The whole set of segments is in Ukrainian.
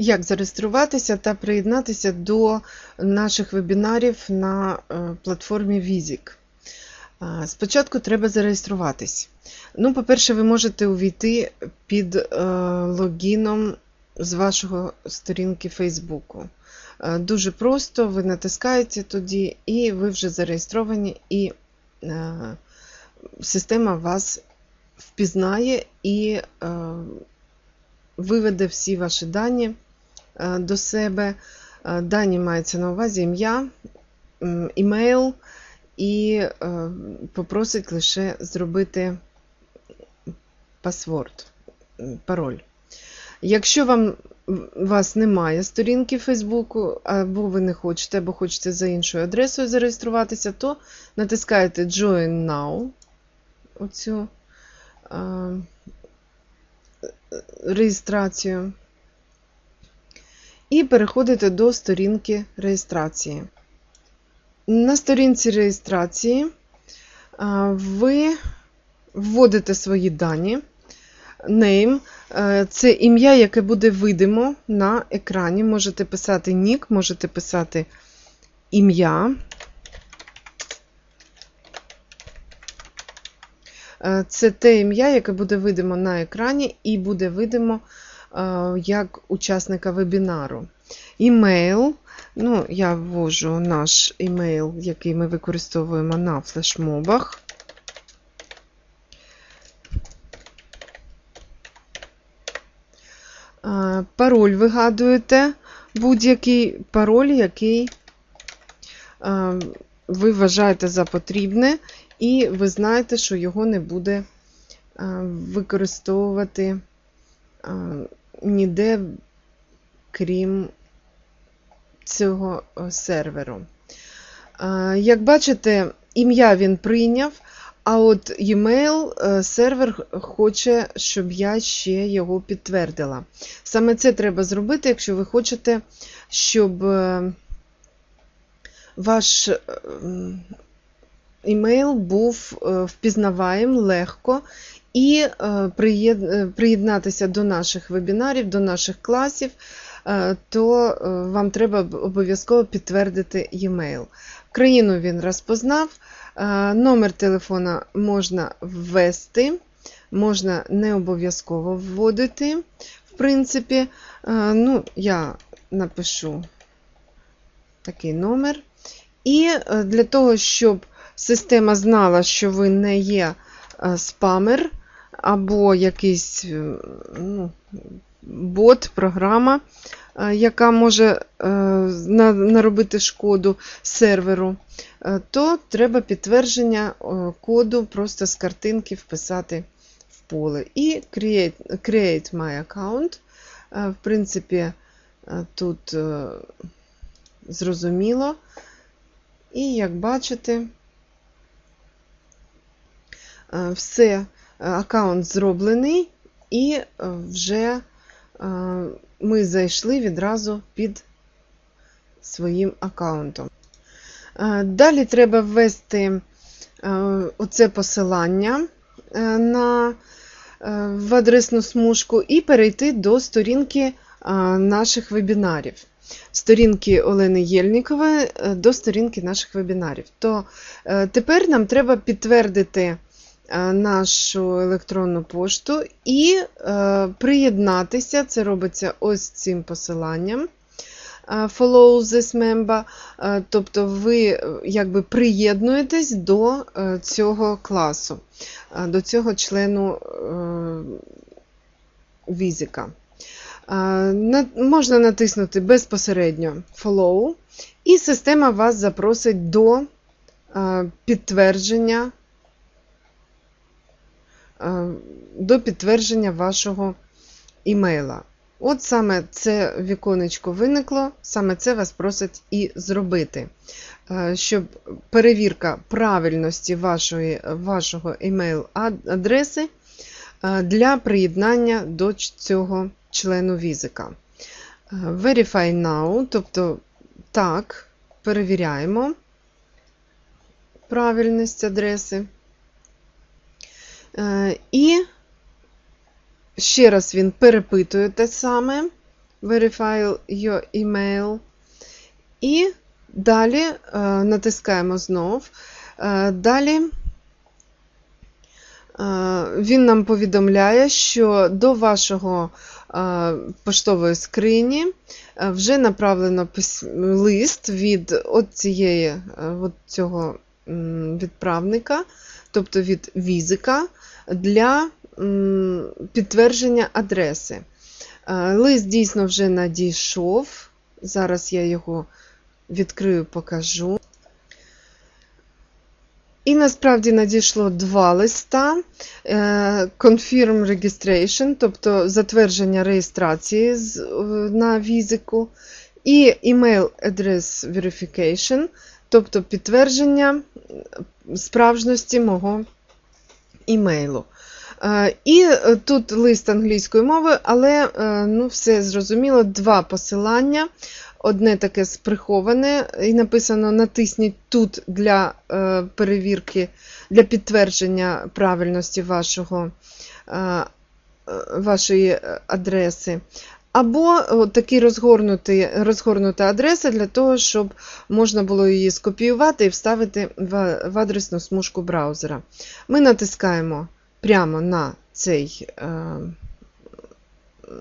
Як зареєструватися та приєднатися до наших вебінарів на е, платформі Vizik? Спочатку треба зареєструватись. Ну, по-перше, ви можете увійти під е, логіном з вашого сторінки Фейсбуку. Е, Дуже просто, ви натискаєте тоді, і ви вже зареєстровані, і е, система вас впізнає і е, виведе всі ваші дані е, до себе. Е, Дані мається на увазі ім'я, імейл, і е, попросить лише зробити пасворд, пароль. Якщо вам вас немає сторінки Фейсбуку, або ви не хочете, або хочете за іншою адресою зареєструватися, то натискаєте Join Now, оцю е, реєстрацію, переходите до сторінки реєстрації. На сторінці реєстрації ви вводите свої дані. Name е, це ім'я, яке буде видимо на екрані. Можете писати нік, можете писати ім'я. Е, Це те ім'я, яке буде видимо на екрані, і буде видимо як учасника вебінару. Імейл. Ну, я ввожу наш імейл, який ми використовуємо на флешмобах. Е, Пароль вигадуєте, будь-який пароль, який е, ви вважаєте за потрібне, і ви знаєте, що його не буде е, використовувати е, ніде, крім цього е, серверу. Як бачите, ім'я він прийняв, а от e-mail е, сервер хоче, щоб я ще його підтвердила. Саме це треба зробити, якщо ви хочете, щоб е, ваш імейл був впізнаваєм легко і е, е, приєднатися до наших вебінарів, до наших класів, е, то вам треба обов'язково підтвердити e-mail. Країну він розпознав, номер телефона можна ввести, можна не обов'язково вводити. В принципі, ну, я напишу такий номер. І для того, щоб система знала, що ви не є спамер або якийсь е, ну, бот, програма, е, яка може е, наробити шкоду серверу, то треба підтвердження коду просто з картинки вписати в поле. І create, create my account. В принципі, тут зрозуміло. І як бачите, все, аккаунт зроблений, і е, вже е, ми зайшли відразу під своїм аккаунтом. Е, Далі треба ввести е, оце посилання е, на, е, в адресну смужку і перейти до сторінки е, наших вебінарів. Сторінки Олени Єльнікової е, до сторінки наших вебінарів. То е, тепер нам треба підтвердити е, нашу електронну пошту і е, приєднатися. Це робиться ось цим посиланням. е, Follow this member, е, тобто ви е, якби приєднуєтесь до е, цього класу, е, до цього члену е, візика. Е, Можна натиснути безпосередньо Follow, і система вас запросить до е, підтвердження, е, до підтвердження вашого імейла. От саме це віконечко виникло, саме це вас просять і зробити. Е, Щоб перевірка правильності вашої, вашого імейл-адреси е, для приєднання до цього члену візика. Е, Verify now, тобто так, перевіряємо правильність адреси. Е, І ще раз він перепитує те саме Verify your email. І далі е, натискаємо знов. Е, далі він нам повідомляє, що до вашого поштової скрині вже направлено лист від от цієї, от цього відправника, тобто від візика, для підтвердження адреси. Е, Лист дійсно вже надійшов. Зараз я його відкрию, покажу. І насправді надійшло два листа. Е, Confirm Registration, тобто затвердження реєстрації е, на візику, і Email Address Verification, тобто підтвердження справжності мого імейлу. Е, І е, тут лист англійською мовою, але е, ну, все зрозуміло, два посилання. Одне таке сприховане, і написано: натисніть тут для перевірки, для підтвердження правильності вашого, вашої адреси. Або о, такий розгорнутий, розгорнута адреса для того, щоб можна було її скопіювати і вставити в, адресну смужку браузера. Ми натискаємо прямо на цей, е,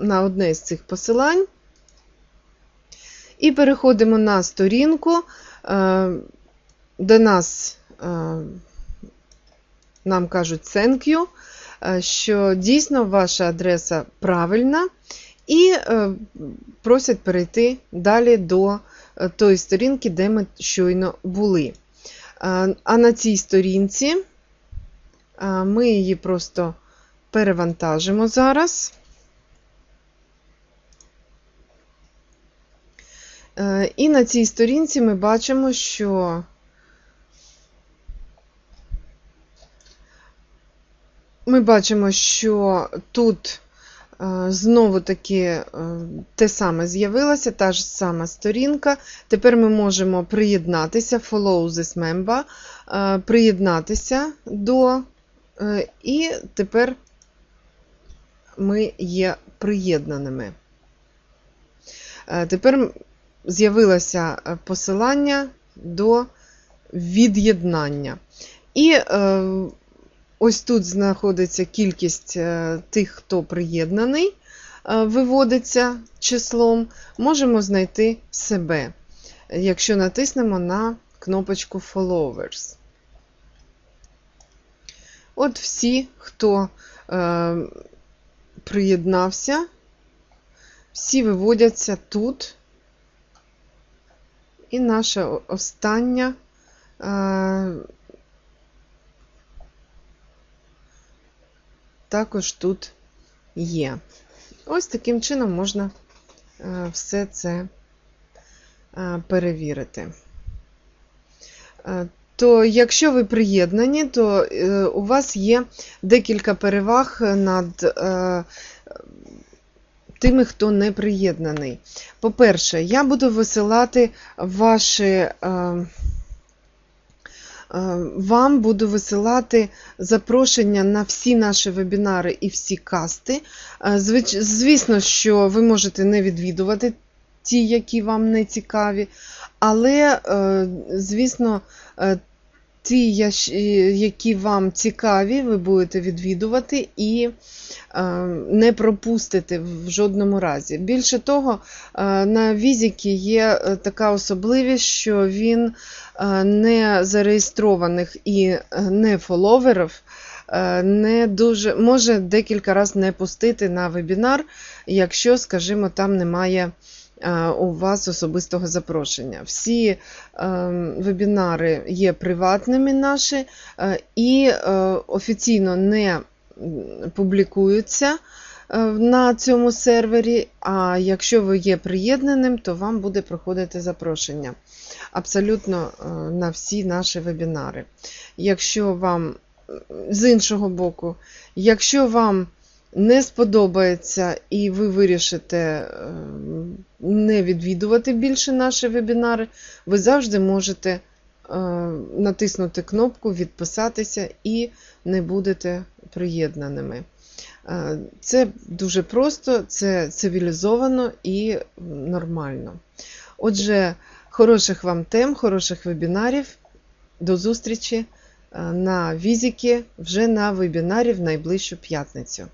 на одне з цих посилань. І переходимо на сторінку, е, де нас е, нам кажуть thank you, що дійсно ваша адреса правильна, і е, просять перейти далі до е, тої сторінки, де ми щойно були. Е, А на цій сторінці ми її просто перевантажимо зараз. І на цій сторінці ми бачимо, що ми бачимо, що тут знову таки е, те саме з'явилося, та ж сама сторінка. Тепер ми можемо приєднатися, follow this member, е, приєднатися до, е, і тепер ми є приєднаними. Е, Тепер з'явилося е, посилання до від'єднання. І е, ось тут знаходиться кількість е, тих, хто приєднаний, е, виводиться числом. Можемо знайти себе, якщо натиснемо на кнопочку Followers. От всі, хто е, приєднався, всі виводяться тут. І наша остання е, також тут є. Ось таким чином можна е, все це е, перевірити. Е, То якщо ви приєднані, то у вас є декілька переваг над тими, хто не приєднаний. По-перше, я буду висилати ваші. Е, Вам буду висилати запрошення на всі наші вебінари і всі касти. Е, Звісно, що ви можете не відвідувати ті, які вам не цікаві, але, е, звісно, ті, які вам цікаві, ви будете відвідувати і не пропустите в жодному разі. Більше того, е, на Візікі є е, така особливість, що він е, не зареєстрованих і е, не фоловерів е, не дуже може декілька разів не пустити на вебінар, якщо, скажімо, там немає е, у вас особистого запрошення. Всі е, вебінари є приватними наші е, і е, офіційно не публікуються е, на цьому сервері. А якщо ви є приєднаним, то вам буде проходити запрошення абсолютно е, на всі наші вебінари. Якщо вам з іншого боку, якщо вам не сподобається і ви вирішите е, не відвідувати більше наші вебінари, ви завжди можете натиснути кнопку Відписатися і не будете приєднаними. Е, Це дуже просто, це цивілізовано і нормально. Отже, хороших вам тем, хороших вебінарів. До зустрічі е, на візіки вже на вебінарі в найближчу п'ятницю.